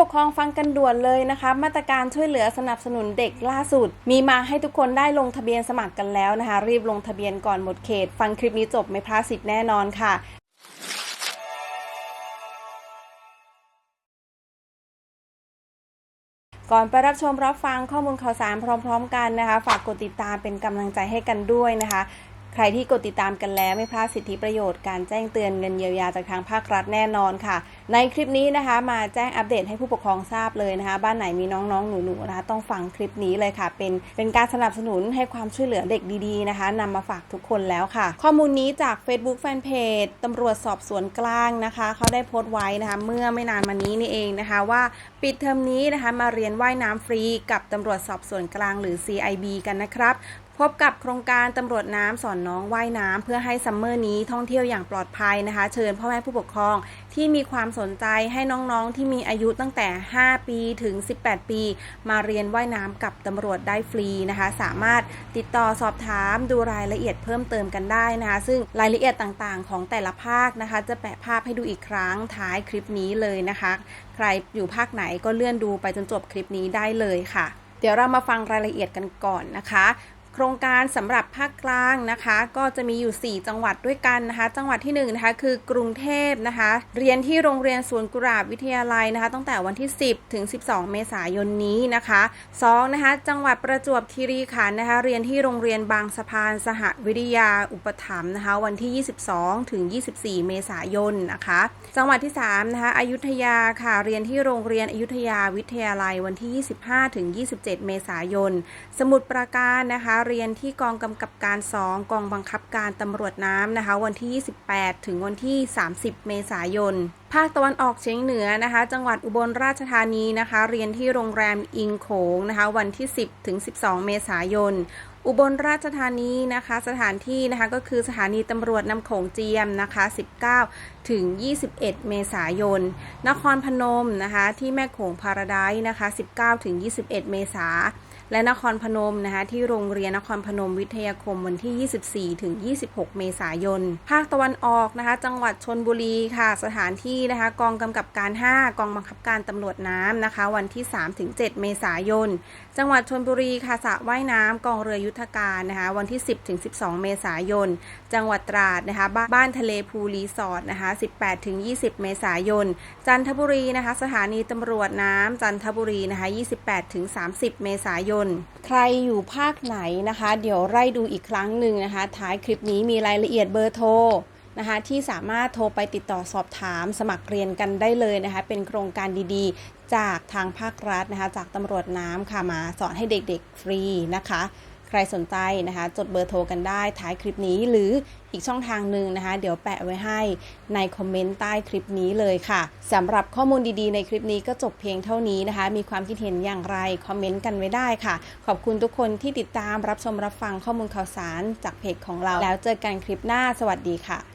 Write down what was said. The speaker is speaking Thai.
ปกครองฟังกันด่วนเลยนะคะ มาตรการช่วยเหลือสนับสนุนเด็กล่าสุด มีมาให้ทุกคนได้ลงทะเบียนสมัครกันแล้วนะคะ รีบลงทะเบียนก่อนหมดเขต ฟังคลิปนี้จบไม่พลาดสิทธิ์แน่นอนค่ะก่อนไปรับชมรับฟังข้อมูลข่าวสารพร้อม ๆ กันนะคะ ฝากกดติดตามเป็นกำลังใจให้กันด้วยนะคะ ใครที่กดติดตามกันแล้วไม่พลาดสิทธิประโยชน์การแจ้งเตือนเงินเยียวยาจากทางภาครัฐแน่นอนค่ะ ในคลิปนี้นะคะ มาแจ้งอัปเดตให้ผู้ปกครองทราบเลยนะคะ บ้านไหนมีน้องๆ หนูๆนะคะต้องฟังคลิปนี้เลยค่ะ เป็นเป็นการสนับสนุนให้ความช่วยเหลือเด็กดีๆนะคะนำมาฝากทุกคนแล้วค่ะ ข้อมูลนี้จาก Facebook Fanpage ตำรวจสอบสวนกลางนะคะ เขาได้โพสต์ไว้นะคะ เมื่อไม่นานมานี้นี่เองนะคะ ว่าปิดเทอมนี้นะคะมาเรียนว่ายน้ำฟรีกับตำรวจสอบสวนกลางหรือ CIB กันนะครับพบกับโครงการตำรวจน้ำสอนน้องว่ายน้ำเพื่อให้ซัมเมอร์นี้ท่องเที่ยวอย่างปลอดภัยนะคะ เชิญพ่อแม่ผู้ปกครองที่มีความสนใจให้น้องๆที่มีอายุตั้งแต่ 5 ปีถึง 18 ปี มาเรียนว่ายน้ำกับตำรวจได้ฟรีนะคะ สามารถติดต่อสอบถามดูรายละเอียดเพิ่มเติมกันได้นะคะ ซึ่งรายละเอียดต่างๆ ของแต่ละภาคนะคะ จะแปะภาพให้ดูอีกครั้งท้ายคลิปนี้เลยนะคะ ใครอยู่ภาคไหนก็เลื่อนดูไปจนจบคลิปนี้ได้เลยค่ะ เดี๋ยวเรามาฟังรายละเอียดกันก่อนนะคะ โครงการสำหรับภาคกลางนะคะ ก็จะมีอยู่ 4 จังหวัดด้วยกันนะคะ จังหวัดที่1นะคะคือกรุงเทพนะคะ เรียนที่โรงเรียนสวนกุหลาบวิทยาลัยนะคะ ตั้งแต่วันที่ 10 ถึง 12 เมษายนนี้นะคะ2นะคะจังหวัดประจวบคีรีขันธ์นะคะ เรียนที่โรงเรียนบางสะพานสหวิทยาอุปถัมภ์นะคะ วันที่ 22 ถึง 24 เมษายนนะคะ จังหวัดที่3นะคะอยุธยาค่ะเรียนที่โรงเรียนอยุธยาวิทยาลัยวันที่ 25 ถึง 27 เมษายน สมุทรปราการนะคะเรียนที่กองกำกับการ 2 กองบังคับการตำรวจน้ำนะคะ วันที่ 28 ถึงวันที่ 30 เมษายน ภาคตะวันออกเฉียงเหนือนะคะ จังหวัดอุบลราชธานีนะคะ เรียนที่โรงแรมอิงโขงนะคะ วันที่ 10 ถึง 12 เมษายน อุบลราชธานีนะคะสถานที่นะคะก็คือสถานีตำรวจน้ำโขงเจียมนะคะ 19 ถึง 21 เมษายน นครพนมนะคะที่แม่โขงพาราไดซ์นะคะ 19 ถึง 21 เมษาและนครพนมนะคะที่โรงเรียนนครพนมวิทยาคมวันที่ 24 ถึง 26 เมษายน ภาคตะวันออกนะคะ จังหวัดชนบุรีค่ะ สถานที่นะคะ กองกำกับการ 5 กองบังคับการตำรวจน้ำนะคะ วันที่ 3 ถึง 7 เมษายน จังหวัดชนบุรีค่ะสระว่ายน้ำกองเรือยุทธการนะคะวันที่ 10ถึง12 เมษายน จังหวัดตราดนะคะบ้านบ้านทะเลพูรีสอร์ทนะคะ18ถึง20 เมษายน จันทบุรีนะคะสถานีตำรวจน้ำจันทบุรีนะคะ28ถึง30 เมษายน ใครอยู่ภาคไหนนะคะ เดี๋ยวไล่ดูอีกครั้งหนึ่งนะคะ ท้ายคลิปนี้มีรายละเอียดเบอร์โทรนะคะที่สามารถโทรไปติดต่อสอบถามสมัครเรียนกันได้เลยนะคะเป็นโครงการดีๆ จากทางภาครัฐนะคะจากตำรวจน้ำค่ะมาสอนให้เด็กๆฟรีนะคะ ใครสนใจนะคะ จดเบอร์โทรกันได้ท้ายคลิปนี้หรืออีกช่องทางหนึ่งนะคะ เดี๋ยวแปะไว้ให้ในคอมเมนต์ใต้คลิปนี้เลยค่ะสำหรับข้อมูลดีๆในคลิปนี้ก็จบเพียงเท่านี้นะคะ มีความคิดเห็นอย่างไร คอมเมนต์กันไว้ได้ค่ะ ขอบคุณทุกคนที่ติดตามรับชมรับฟังข้อมูลข่าวสารจากเพจของเรา แล้วเจอกันคลิปหน้าสวัสดีค่ะ